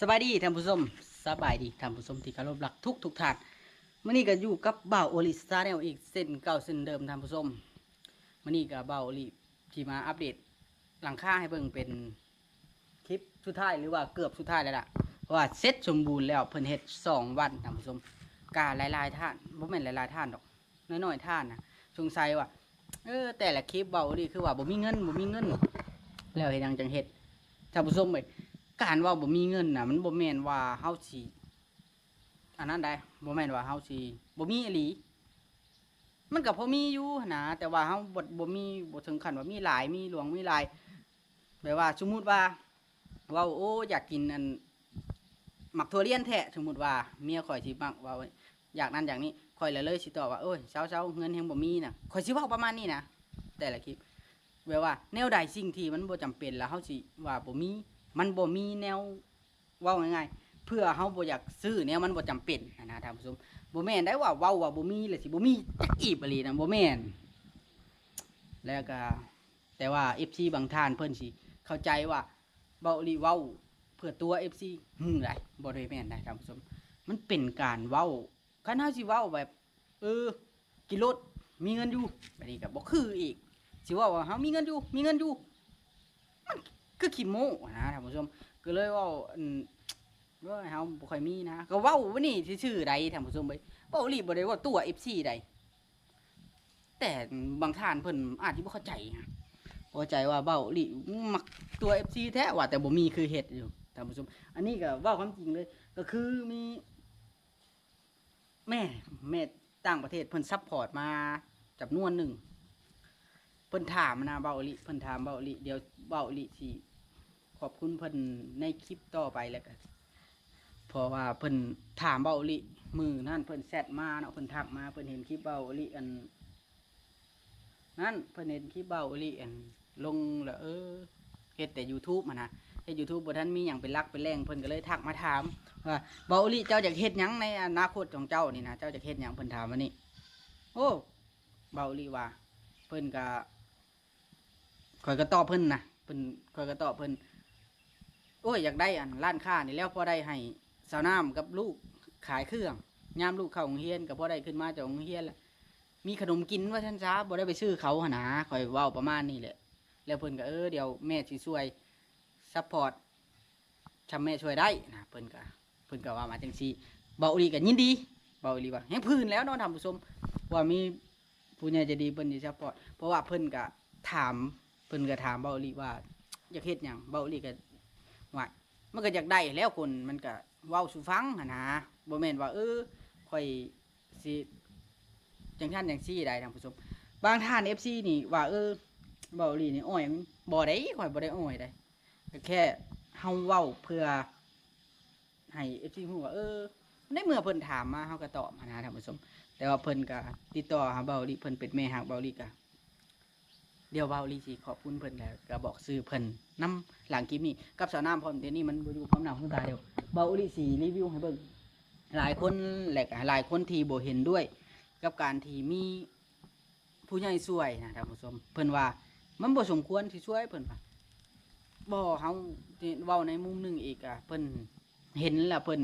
สบายดีท่านผู้ชมสบายดีท่านผู้ชมที่เคารพรักทุกทุกท่านมื่อนี้ก็อยู่กับเบ่าโอลิสตาแนลอีกเส้นเก่าเส้นเดิมท่านผู้ชมมื่อนี้ก็บ่าโอลิที่มาอัปเดตหลังค่าให้เบิ่งเป็นคลิปสุดท้ายหรือว่าเกือบสุดท้ายแล้วล่ะเพราะว่าเสร็จสมบูรณ์แล้วเพิ่นเฮ็ดสองวันท่านผู้ชมกาหลายๆท่านบ่แม่นหลายๆท่านดอกน้อยๆท่านนะสงสัยว่าเออแต่ละคลิปเบ่าวโอลิคือว่าบ่มีเงินบ่มีเงิน แล้วเฮ็ดหยังจังเฮ็ดท่านผู้ชมเอ้ย การว่าบ่มีเงินน่ะ มันบ่แม่นว่าเฮาสิอันนั้นได้บ่แม่นว่าเฮาสิบ่มีอีหลีมันก็พอมีอยู่นะแต่ว่าเฮาบ่บ่มีบ่ถึงขั้นว่ามีหลายมีหลวงมีหลายแบบว่าสมมุติว่าเว้าโอ้อยากกินอันหมักถั่วเลียนแท้สมมุติว่าเมียข่อยสิมักว่าอยากนั้นอย่างนี้ข่อยเลยเลยสิตอบว่าโอ้ยเช้าๆเงินยังบ่มีน่ะข่อยสิเว้าประมาณนี้นะแต่ละคลิปแบบว่าแนวใดสิ่งที่มันบ่จำเป็นแล้วเฮาสิว่าบ่มี มันบ่มีแนวเว้าง่ายๆเพื่อเฮาบ่อยากซื้อแนวมันบ่จำเป็นนะนะท่านผู้ชมบ่แม่นได้ว่าเว้าว่าบ่มีเลยสิบ่มีจักอีบอีหลีนะบ่แม่นแล้วก็แต่ว่า FC บางท่านเพิ่นสิเข้าใจว่าเว้าลีเว้าเพื่อตัว FC หึ่งได้บ่ได้แม่นได้ท่านผู้ชมมันเป็นการเว้าคันเฮาสิเว้าแบบ เออกินรถมีเงินอยู่อันนี้ก็บ่คืออีกสิว่าว่าเฮามีเงินอยู่ มีเงินอยู่ คือขี้โม้นะท่านผู้ชมก็เลยว่าว่าเฮาบ่ค่อยมีนะก็เว้าว่านี่ชื่อใดท่านผู้ชมเอ้ยเว้ารีบบ่ได้ว่าตัว FC ใดแต่บางท่านเพิ่นอาจสิบ่เข้าใจนะเข้าใจว่าเว้าลีมักตัว FC แท้ว่าแต่บ่มีคือเฮ็ดอยู่ท่านผู้ชม อันนี้ก็เว้าความจริงเลย ก็คือมี แม่แม่ต่างประเทศเพิ่นซัพพอร์ตมาจำนวนหนึ่งเพิ่นถามนะเบาอลิเพิ่นถามเบาอลิเดี๋ยวเบาอลิสิ อบคุณเพิ่นในคลิปต่อไปแล้วกันเพราะว่าเพิ่นถามเบาลิมือนั่นเพิ่นแซดมาเนาะเพิ่นทักมาเพิ่นเห็นคลิปเบาลิอันนั่นเพิ่นเห็นคลิปเบาลิอันลงแล้วเออเฮ็ดแต่ YouTube มานะเฮ็ด YouTube บ่ทันมีหยังเป็นหลักเป็นแหล่งเพิ่นก็เลยทักมาถามว่าเบาลิเจ้าอยากเฮ็ดหยังในอนาคตของเจ้านี่นะเจ้าอยากเฮ็ดหยังเพิ่นถามมานี่โอ้เบาลิว่าเพิ่นก็ข่อยก็ตอบเพิ่นนะเพิ่นข่อยก็ตอบเพิ่น อ้ยอยากได้อันร้านค้านี่แล้วพอได้ให้สาวน้ำกับลูกขายเครื่องยามลูกเข้าโรงเรียนก็พอได้ขึ้นมาจากโรงเรียนแล้วมีขนมกินว่าท่านจ้าบ่ได้ไปซื้อเขาหนนะข่อยเว้าประมาณนี้แหละแล้วเพิ่นก็เออเดี๋ยวแม่สิช่วยซัพพอร์ตทำแม่ช่วยได้นะเพิ่นก็เพิ่นก็ว่ามาจังซี่เบาอีหลีก็ยินดีเบาอีหลีว่าแฮงพื้นแล้วเนาะท่านผู้ชมว่ามีผู้ใหญ่จะดีเพิ่นสิซัพพอร์ตเพราะว่าเพิ่นก็ถามเพิ่นก็ถามเบาหลีว่าอยากเฮ็ดหยังเบาหลีก็ ว่ามันก็อยากได้แล้วคนมันก็เว้าสู่ฟังหั่นนะบ่แม่นว่าเออค่อยสิจังท่านจังซี่ได้ท่านผู้ชมบางท่าน FC นี่ว่าเออเบาหลีนี่อ้อยมันบ่ได้ข่อยบ่ได้อ้อยได้ก็แค่เฮาเว้าเพื่อให้ FC ฮู้ว่าเออในเมื่อเพิ่นถามมาเฮาก็ตอบนะท่านผู้ชม แต่ว่าเพิ่นก็ติดต่อหาเบาหลีเพิ่นเป็นแม่ฮักเบาหลีก็เดี๋ยวเบาลีสิขอบคุณเพิ่นแล้วก็บอกซื้อเพิ่นนํ หลังคลิปนี้กับสาวน้ำพร้อมเดี๋ยวนี้มันบ่อยู่พร้อมหน้าพร้อมตาเดียวเบาลีสิรีวิวให้เบิ่งหลายคนแหละหลายคนที่บ่เห็นด้วย กับการที่มีผู้ใหญ่ช่วยนะท่านผู้ชมเพิ่นว่ามันบ่สมควรที่ช่วยเพิ่นว่าบ่เฮาเว้าในมุมหนึงอีกอะเพิ่นเห็นแล้วเพิ่น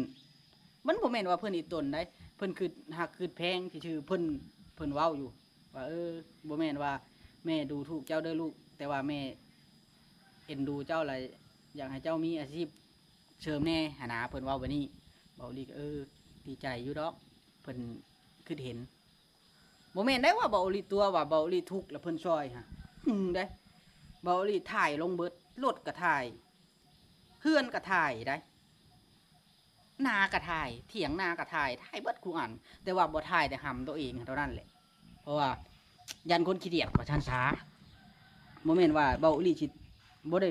มันบ่แม่นว่าเพิ่นอีตนได้เพิ่นคือหักคือแพงที่ชื่อเพิ่นเพิ่นเว้าอยู่ ว่าเออบ่แม่นว่า แม่ดูถูกเจ้าเด้อลูก แต่ว่าแม่ เอ็นดูเจ้าอะไรอยากให้เจ้ามีอาชีพเชิมแน่หนนาเพิ่นว่าแบบนี้เบาลีก็เออดีใจอยู่ดอกเพิ่นคือเห็นโมเมนได้ว่าเบาลีตัวว่าเบาลีทุกข์แล้วเพิ่นซอยฮะได้เบาลีถ่ายลงเบิดรถก็ถ่ายเพื่อนก็ถ่ายได้นากระถ่ายเถียงนากระถ่ายถ่ายเบิดคูอันแต่ว่าบ่ถ่ายแต่หำตัวเองเท่านั้นแหละ เพราะว่า ยันคนขี้เดียดว่าชันช้าโมเมนต์ว่าเบาลีชิด บ่ได้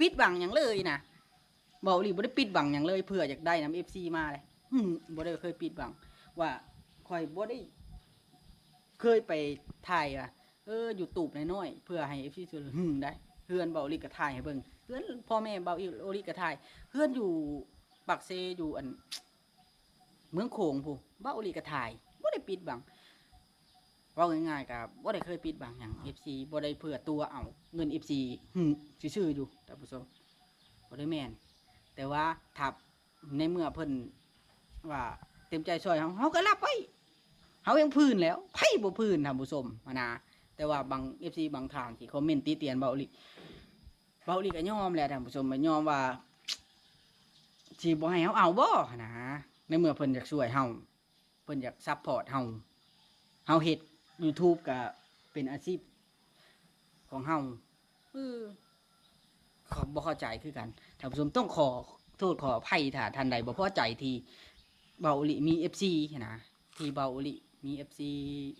ปิดบังอย่างเลยนะเบาอีหลีบ่ได้ปิดบังอย่างเลยเพื่ออยากได้น้ำเอฟซีมาเลยบ่ได้เคยปิดบัง ว่าคอยบ่ได้ เคยไปถ่ายอะเอออยู่ตูบน้อยๆเพื่อให้เอฟซีช่วยได้เพื่อนเบาหลีก็ถ่ายให้เบิ่งเพื่อนพ่อแม่เบาอีหลีก็ถ่ายเพื่อนอยู่ปักเซอยู่อัน เมืองโขงผู้เบาหลีก็ถ่ายบ่ได้ปิดบังเว่าง่ายๆกับบ่ได้เคยปิดบางอย่าง FC บ่ได้เพื่อตัวเอาเงิน FC หึซื่อๆอยู่ท่านผู้ชมบ่ได้แม่นแต่ว่าทับในเมื่อเพิ่นว่าเต็มใจช่วยเฮาเฮาก็รับไว้เฮายังพื้นแล้วไผบ่พื้นท่านผู้ชมมานะแต่ว่าบาง FC บางทางที่คอมเมนต์ติเตียนเบาอีหลีเบาอีหลีก็ยอมแหละท่านผู้ชมก็ยอมว่าสิบ่ให้เฮาเอาบ่นะในเมื่อเพิ่นอยากช่วยเฮาเพิ่นอยากซัพพอร์ตเฮาเฮาเฮ็ด YouTube ก็เป็นอาชีพของเฮาเออเขาบ่เข้าใจคือกันท่านผู้ชมต้องขอโทษขออภัยถ้าท่านใดบ่พอใจที่เบาอุลิมี FC นะที่เบาอุลิมี FC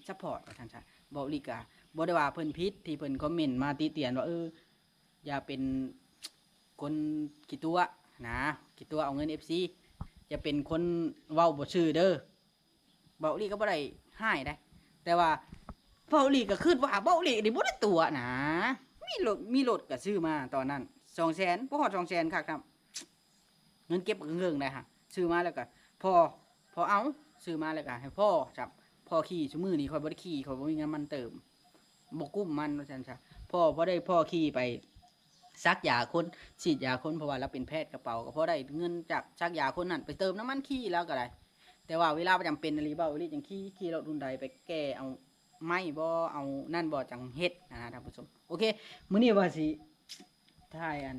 ซัพพอร์ตว่าท่านซะเบาอุลิก็บ่ได้ว่าเพิ่นผิดที่เพิ่นคอมเมนต์มาติเตียนว่าเอออย่าเป็นคนกี่ตัวนะกี่ตัวเอาเงิน FC อย่าเป็นคนเว้าบ่ชื่อเด้อเบาอุลิก็บ่ได้ให้ได้ แต่ว่าเบาหลีก็คืดว่าเบาหลีนี่บ่ได้ตัวนะมีรถมีรถก็ซื้อมาตอนนั้นสองแสนบ่ฮอดสองแสนครับครับเงินเก็บเงินเลยฮะซื้อมาแล้วก็พอพอเอาซื้อมาแล้วก็ให้พ่อจับพ่อขี่ชั่วมือนี้คอยบ่ได้ขี่คอยบ่มีเงินมันเติมบกุ้มมันว่าซั่นซะพ่อพอได้พ่อขี่ไปซักยาคนฉีดยาคนเพราะว่าเราเป็นแพทย์กระเป๋าก็พอได้เงินจากซักยาคนนั้นไปเติมน้ำมันขี่แล้วก็ได้ แต่ว่าเวลาประจำเป็นอะไรบ่าอีหลีจังขี่ขี่รถรุ่นใดไปแก้เอาไม้บ่เอานั่นบ่จังเฮ็ดนะท่านผู้ชมโอเคมื้อนี้ว่าสิถ่ายอัน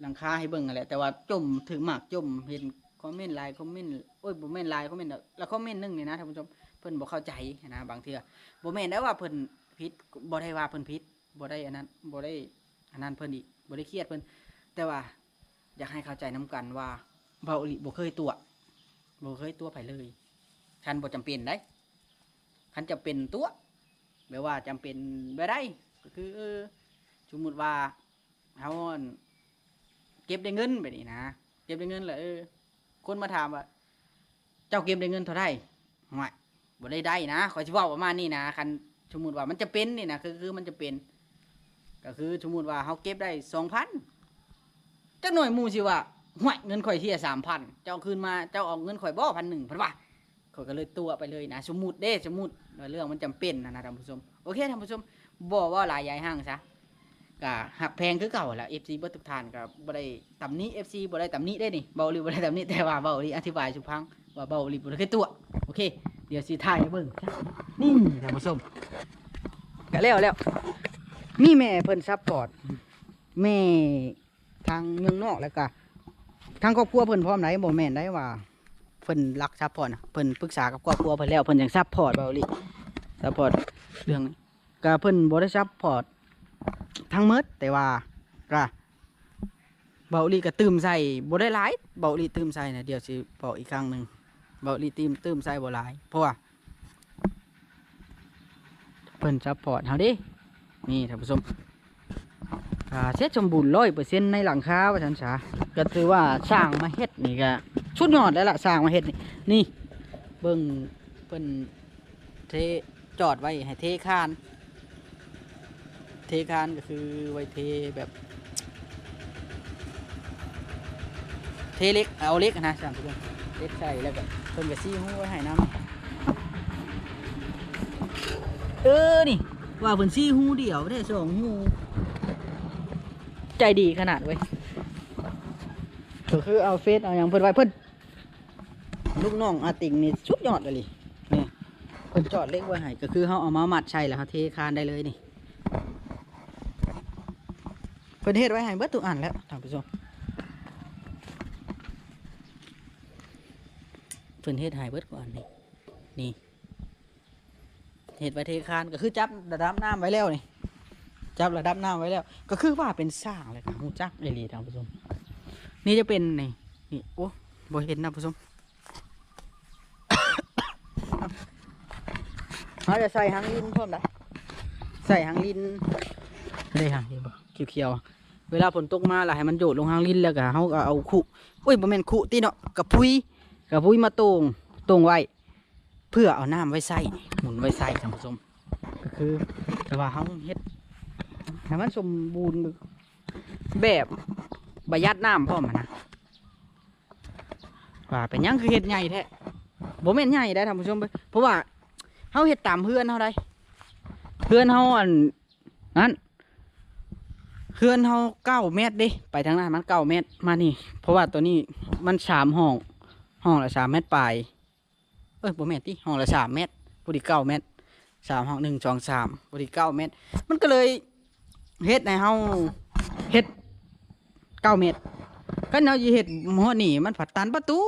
หลังคาให้เบิ่งนั่นแหละแต่ว่าจมถึงมากจมเห็นคอมเมนต์หลายคอมเมนต์โอ้ยบ่แม่นหลายคอมเมนต์แล้วคอมเมนต์นึงนี่นะท่านผู้ชมเพิ่นบ่เข้าใจนะบางเทื่อบ่แม่นได้ว่าเพิ่นผิดบ่ได้ว่าเพิ่นผิดบ่ได้อันนั้นบ่ได้อันนั้นเพิ่นอีกบ่ได้เครียดเพิ่นแต่ว่าอยากให้เข้าใจนํกันว่าเบาอีหลีบ่เคยตัว บ่เคยตัวไปเลยคันบ่จำเป็นได้คันจะเป็นตัวแบบว่าจำเป็นไปได้ก็คือเออสมมุติว่าเฮาเก็บได้เงินไปนี่นะเก็บได้เงินแล้วเออคนมาถามว่า เจ้าเก็บได้เงินเท่าไหร่ห่วยบ่ได้ได้นะขอสิเว้าประมาณนี้นะคันสมมุติว่ามันจะเป็นนี่นะคือคือมันจะเป็น ก็คือสมมุติว่าเฮาเก็บได้2,000จักหน่อยหมู่สิว่า ห่วยเงินข่อยเที่ยสามพันเจ้าคืนมาเจ้าเอาเงินข่อยบ่พันหนึ่งพันว่าข่อยก็เลยตัวไปเลยนะสมมุติเด้สมมุติเรื่องมันจำเป็นนะนะท่านผู้ชมโอเคท่านผู้ชมบ่ว่าหลายยายห้างซะก็หักแพงคือเก่าแหละ FC บ่ทุกทานก็บ่ได้ตำหนี้ FC บ่ได้ตำหนี้ได้นี่เบาหลีบ่ได้ตำหนี้แต่ว่าเบาหลีอธิบายสุพังว่าเบาหลีบ่ได้คือตัวโอเค เดี๋ยวสิถ่ายให้เบิ่งนี่ท่านผู้ชมก็แล้วแล้วมีแม่เพิ่นซัพพอร์ตแม่ทางเมืองนอกแล้วก็ ทางครอบครัวเพิ่นพร้อมไหนบ่แม่นได้ว่าเพิ่นรักซัพพอร์ตนะเพิ่นปรึกษากับครอบครัวเพิ่นแล้วเพิ่นยังซัพพอร์ตเบาลีซัพพอร์ตเรื่องก็เพิ่นบ่ได้ซัพพอร์ตทั้งหมดแต่ว่าก็เบาลีก็ตื่มใส่บ่ได้หลายเบาลีตื่มใส่นะเดี๋ยวสิบอกอีกครั้งหนึ่งเบาลีตื่มตื่มใส่บ่หลายเพราะว่าเพิ่นซัพพอร์ตเฮาดินี่ท่านผู้ชม อ่าเสร็จสมบูรณ์100%ในหลังคาว่าซั่นซะก็ถือว่าสร้างมาเฮ็ดนี่ก็ชุดยอดแล้วล่ะสร้างมาเฮ็ดนี่นี่เบิ่งเพิ่นเทจอดไว้ให้เทคาน เทคานก็คือไว้เทแบบ เทเล็กเอาเล็กนะสั่งทุกคนเล็กใส่แล้วก็เพิ่นก็ซี่หูไว้ให้น้ำเออนี่ว่าเพิ่นซี่หูเดียวได้สองหู ใจดีขนาดเว้ยก็คือเอาเฟซเอาอย่างเพิ่นไว้เพิ่นลูกน้องอาติงนี่สุดยอดเลยนี่เพิ่นจอดเล็กไว้ให้ก็คือเขาเอามามัดใช่แล้วเขาเทคานได้เลยนี่เพิ่นเฮ็ดไว้ให้เบิดทุกอันแล้วท่านผู้ชมเพิ่นเฮ็ดให้เบิดกว่าอันนี่นี่เฮ็ดไว้เทคานก็คือจับระดับน้ำไว้แล้วนี่ จับระดับน้ำไว้แล้ว ก็คือว่าเป็นสร้างเลยครับฮู้จักเอหลีท่านผู้ชมนี่จะเป็นนี่นี่โอ้บ่เห็นนะผู้ชมเขาจะใส่หางลินเพิ่มนะใส่หางลินได้หางลินบ่เขียวๆเวลาฝนตกมาล่ะให้มันโดดลงหางลินแล้วก็เขาก็เอาขุอุ้ยบ่แม่นขุตีเนาะกับพุยกับพุยมาตรงตรงไว้เพื่อเอาน้ำไว้ใส่หมุนไว้ใส่ท่านผู้ชมก็คือแต่ว่าเขาเฮ็ด ให้มันสมบูรณ์แบบประหยัดน้ำพร้อมอะนะว่าเป็นยังคือเฮ็ดใหญ่แท้บ่แม่นใหญ่ได้ท่านผู้ชมเพราะว่าเฮาเฮ็ดตามเพื่อนเฮาได้เพื่อนเฮาอันนั้นเฮือนเฮาเก้าเมตรด้ไปทางนั้นมันเก้าเมตรมานี่ เพราะว่าตัวนี้มันสามห้อง ห้องละสามเมตรปลายเอ้ยบ่แม่นติห้องละสามเมตรพอดีเก้าเมตรสามห้องหนึ่งสองสามพอดีเก้าเมตร มันก็เลย เฮ็ดในเฮาเฮ็ดเก้าเมตรก็เฮาสิเฮ็ดหม้อนี่มันผัดตันประตู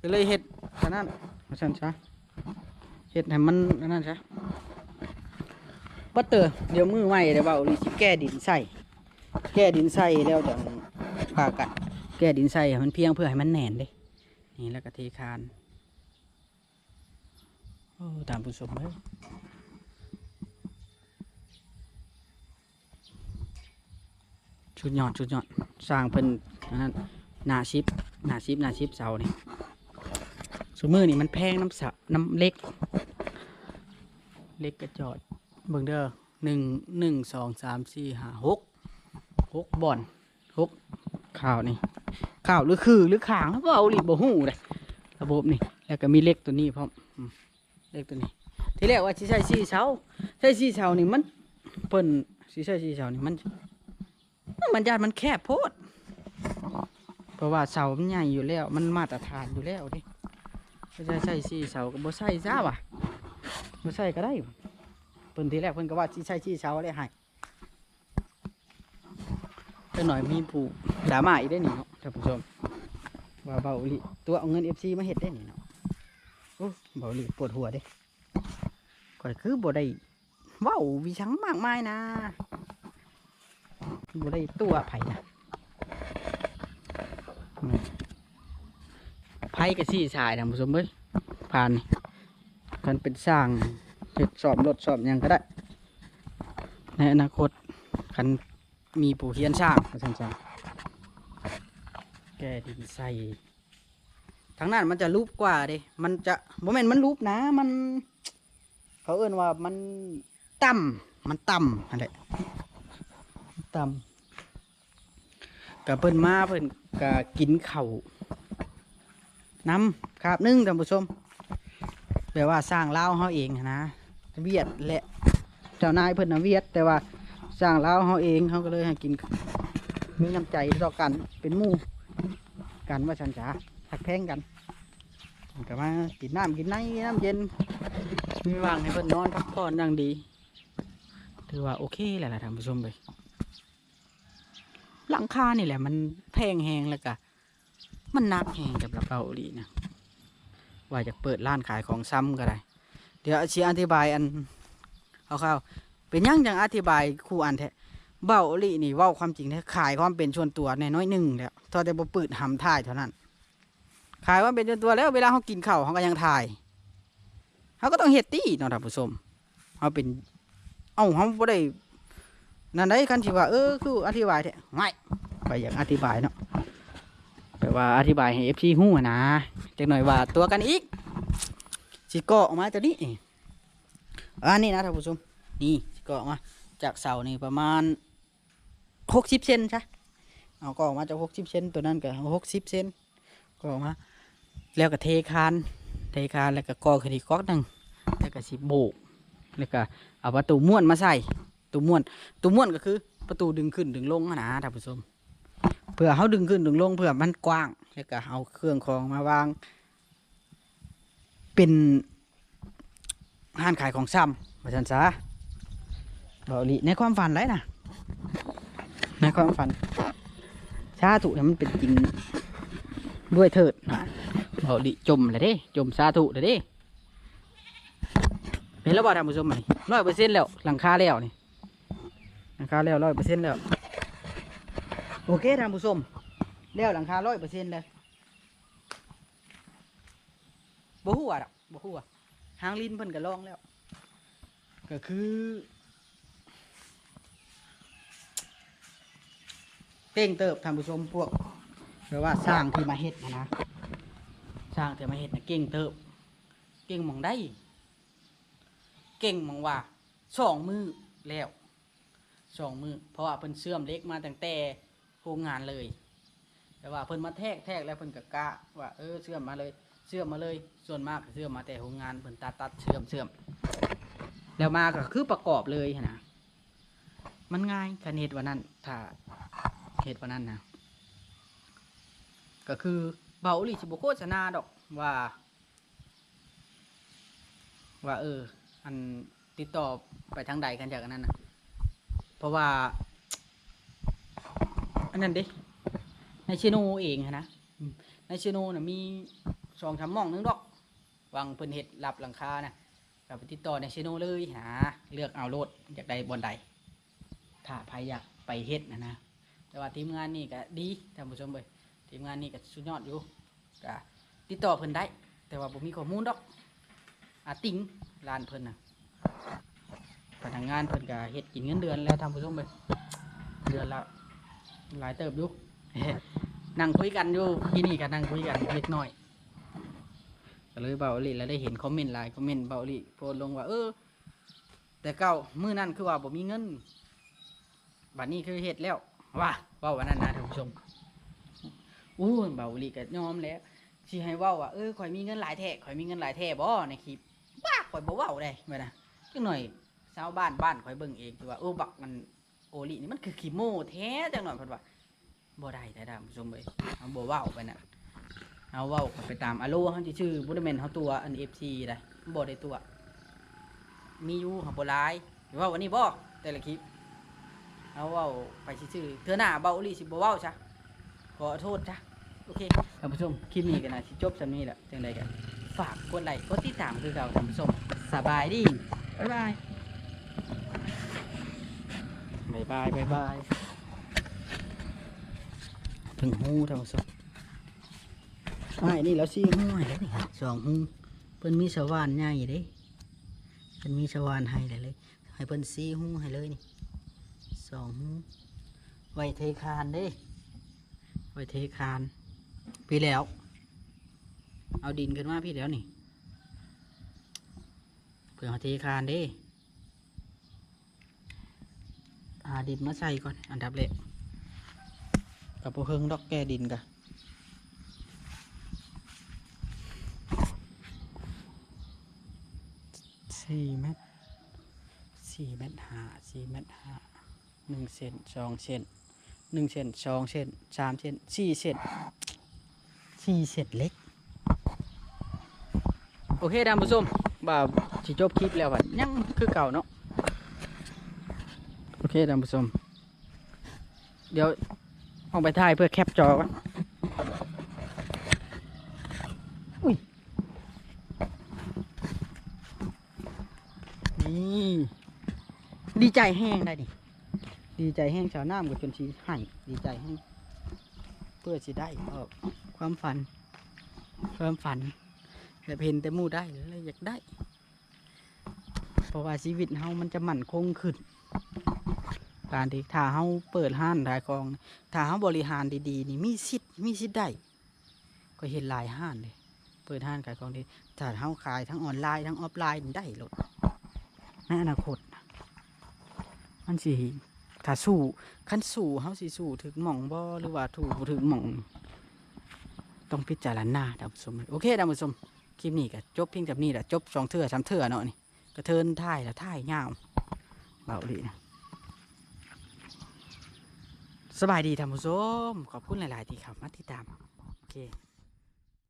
ก็เลยเฮ็ดอันนั้นว่าซั่นซะเฮ็ดให้มันอันนั้นซะบัตเตอร์เดี๋ยวมือใหม่เดี๋ยวเบาลิสิแก้ดินใส่แก้ดินใส่แล้วจังพากันแก้ดินใส่ให้มันเพียงเพื่อให้มันแน่นเด้นี่แล้วก็เทคานโอ้ตามผู้ชมเลย ชุดยอดชุดยอดสร้างเพิ่นนั่นหนาชิปหนาชิปหนาชิปเสานี่สมือนี่มันแพงน้ำสะน้ำเล็ก เล็กกระจอดเบิ่งเด้อหนึ่งหนึ่งสองสามสี่ห้าหกหกบ่อนหกข่าวนี่ข่าวหรือคือหรือขางเปล่าหลีบหูเลยระบบนี่แล้วก็มีเลขตัวนี้พร้อมเลขตัวนี้ ที่แรกว่าสิใช้สี่เสาใช้สี่เสานี่มันเพิ่นสิใช้สี่เสานี่มัน มันญาติมันแคบโพด เพราะว่าเสามันใหญ่อยู่แล้ว มันมาตรฐานอยู่แล้วดิก็จะใช้สี่เสาก็บ่ใส่ซะว่ะบ่ใส่ก็ได้เพิ่นทีแรกเพิ่นก็ว่าสิใช้สี่เสาเลยให้แต่หน่อยมีผู้ดราม่าอีกได้อนี่เนาะท่านผู้ชมว่าเบาหลิตัวเอาเงิน FC มาเฮ็ดได้นี่เนาะโอ้เบาหลิปวดหัวเด้ก่อยคือบ่ได้เว้าวิชังมากมายนะ บ่ได้ตัวไผนะไผก็สี่สายท่านผู้ชมเอ้ยผ่านกันเป็นสร้างเฮ็ดสอบรถสอบยังก็ได้ ในอนาคตคันมีผู้เฮียนสร้างว่าซั่นจ้ะแกดินใส่ทางนั้นมันจะรูปกว่าเด้มันจะโมเมนต์มันรูปนะ มัน เขาเอื้นว่ามันต่ำมันต่ำอะไร ต่ำกับเพิ่นมาเพิ่นก็กินเข่าน้ำครับหนึ่งท่านผู้ชมแปลว่าสร้างเล้าเขาเองนะเวียดแหละเจ้านายเพิ่นนะเวียด แต่ว่าสร้างเล้าเขาเองเขาก็เลยให้กิน มีน้ำใจต่อกันเป็นมู่กันว่าฉันจ๋าหักแพงกันก็มากินน้ำกินในน้ำเย็นมีวางให้เพิ่นนอนพักผ่อนอย่างดี ถือว่าโอเคแหละล่ะท่านผู้ชมเลย หลังคานี่แหละ มันแพงแหงแล้วก็มันหนักแหงกับเราเบาอีหลีนะว่าจะเปิดร้านขายของซ้ำก็ได้ เดี๋ยวชีอธิบายอันเอาข้าวๆเป็นยังจังอธิบายคู่อันแท้เบ้าอีหลีนี่ว้าความจริงแท้ขายความเป็นส่วนตัวในน้อยหนึ่งแล้วทอแต่บ่ปืดหำถ่ายเท่านั้น ขายความเป็นส่วนตัวแล้วเวลาเขากินข้าวเขาก็ยังถ่ายเขาก็ต้องเฮ็ดตี้เนาะท่านผู้ชมเขาเป็น เอ้าเขาบ่ได้ นั่นได้คันที่ว่าเออคืออธิบายแท้ไม่ไปอยากอธิบายเนาะแปลว่าอธิบายให้ FC ฮู้นะจักหน่อยว่าตัวกันอีกสิเกาะออกมาจากนี้อันนี้นะท่านผู้ชมนี่สิเกาะออกมาจากเสานี่ประมาณหกสิบเซนใช่เอาก็ออกมาจากหกสิบเซนตัวนั้นก็หกสิบเซนก็ออกมาแล้วก็เทคานเทคานแล้วก็ก่อขึ้นอีกก๊อกหนึ่งแล้วก็สิโบกแล้วก็เอาประตูม้วนมาใส่ ตูม้วนตูม้วนก็คือ ประตูดึงขึ้นดึงลงอะนะท่านผู้ชมเพื่อเขาดึงขึ้นดึงลงเพื่อมันกว้างแล้วก็เอาเครื่องของมาวาง เป็นห้านขายของซ้ำมาชันซะบอลีในความฝันไรนะในความฝันชาถุเนี่ยมันเป็นจริงด้วยเถิดนะบอลีจมเลยเด้จมสาธุเลยเด้เห็นแล้วบ่ท่านผู้ชมไหมร้อยเปอร์เซ็นต์แล้วหลังคาแล้วนี่ ลังคาแล้วร้อยเปอร์เซ็นต์แล้ว โอเคท่านผู้ชมแล้วหลังคาร้อยเปอร์เซ็นต์เลยบ่หัวดอกบ่หัวหางลิ้นเพิ่นก็ลองแล้ว ก็คือเต้งเติบท่านผู้ชมพวกแปลว่าสร้างที่มาเฮ็ดนะนะสร้างที่มาเฮ็ดนะเก่งเติบ เก่งหมองได้ เก่งหมองว่าสองมือแล้ว สองมือเพราะว่าเพิ่นเชื่อมเล็กมาตั้งแต่โครงงานเลย แต่ว่าเพิ่นมาแทกแทกแล้วเพิ่นก็กะว่าเออเชื่อมมาเลยเชื่อมมาเลยส่วนมากเชื่อมมาแต่โครงงานเพิ่นตัดตัดเชื่อมเชื่อมแล้วมาก็คือประกอบเลยนะมันง่ายกันเหตุวันนั้นถ้าเหตุวันนั้นนะก็คือเบาหลีสิบโฆษณาดอกว่า ว่าเออ อันติดต่อไปทางใดกันจากอันนั้นนะ เพราะว่า อันนั้นเดิในชิโนเองนะในชิโนน่ะมีสองสามหม่องนึงดอกวางเพิ่นเห็ดรับหลังคานะก็ไปติดต่อในชิโนเลยหาเลือกเอาโลดอยากได้บอนใดถ้าใครอยากไปเฮ็ดนะนะแต่ว่าทีมงานนี่ก็ดีท่านผู้ชมเลยทีมงานนี่ก็สุดยอดอยู่ก็ติดต่อเพิ่นได้ แต่ว่าผมมีข้อมูลดอกอาติงร้านเพิ่นนะ พนักงานเพิ่นก็เฮ็ดกินเงินเดือนแล้วท่านผู้ชมเลยเดือนละหลายเติบอยู่นั่งคุยกันอยู่ที่นี่ก็นั่งคุยกันเล็กน้อยก็เลยเบาอีหลีแล้วได้เห็นคอมเมนต์หลายคอมเมนต์เบาอีหลีโพสลงว่าเออ แต่เก่ามื้อนั้นคือว่าบ่มีเงินบัดนี้คือเฮ็ดแล้วว่าเว้าวันนั้นนะท่านผู้ชมอู้เบาอีหลีก็ยอมแล้วสิให้เว้าว่าเออข่อยมีเงินหลายแท้ข่อยมีเงินหลายแท้บ่ในคลิปบ้าข่อยบ่เว้าได้แม่นะจังหน่อย ชาวบ้านบ้านข่อยเบิ่งเองคือว่าเออบักมันโอลินี่มันคือขี้โม้แท้จังหน่อยเพิ่นว่าบ่ได้แต่ท่าผู้ชมเอ้ยเอาบ่เว้าไปน่ะเอาเว้าไปตามอารมณ์เฮาสิชื่อบ่ได้แม่นเฮาตัวอัน FC ได้บ่ได้ตัว มีอยู่เฮาบ่หลายเว้าวันนี้บ่แต่ละคลิปเอาเว้าไปซื่อเธอหน้าเบาอีหลีสิบ่เว้าซะขอโทษจ้ะโอเคท่านผู้ชมคลิปนี้ก็น่าสิจบซำนี้แหละจังไดกันฝากกดไลค์กดติดตามคือเก่าท่านผู้ชมสบายดีบ๊ายบาย บ๊ายบายบ๊ายบายถึงหูท่านผู้ชมไอ้นี่แล้วสี่หูให้แล้วนี่สองหูเพิ่นมีสว่านใหญ่เด้เพิ่นมีสว่านให้เลยเลยให้เพิ่นสี่หูให้เลยนี่สองหูไว้เทคานเด้ไว้เทคานพี่แล้ว เอาดินขึ้นมาพี่แล้วนี่เพื่อเอาเทคานเด้อาดินมาใส่ก่อน อันดับแรกกับพวกเฮิงดอกแก้ดินกะสี่เมตรสี่เมตรห้าสี่เมตรห้าหนึ่งเซนสองเซนหนึ่งเซนสองเซนสามเซนสี่เซนสี่เซนเล็ก โอเคท่านผู้ชมบ่าวสิจบคลิปแล้วบัดยังคือเก่าเนาะ เคท่านผู้ชม เดี๋ยวออกไปถ่ายเพื่อแคปจอก่อนนี่ดีใจแห้งได้ดิ ดีใจแห้งชาวน้ำกับจนชีให้ดีใจแห้งเพื่อสิได้ออกความฝัน ความฝันแบบเห็นแต่มู่ได้เลยอยากได้ เพราะว่าชีวิตเฮามันจะมั่นคงขึ้น การที่ถ้าเฮาเปิดห้านขายของถ้าเฮาบริหารดีๆนี่มีสิทธิ์มีสิทธิ์ได้ ก็เห็นหลายห้านเลยเปิดห้านขายของดีถ้าเฮาขายทั้งออนไลน์ทั้งออฟไลน์ได้หลดในอนาคต มันสิถ้าสู้ขั้นสู้เฮาสิสู้ถึงหม่องบ่หรือว่าถูกถึงหม่อง ต้องพิจารณาท่านผู้ชมโอเคท่านผู้ชมคลิปนี้ก็จบเพียงแบบนี้แหละจบสองเทื่อสามเทื่อเนาะนี่กระเทินท่ายแล้วท่ายยาวเบาดีนะ สบายดีท่านผู้ชมขอบคุณหลาย ๆ ที่เข้ามาติดตามโอเค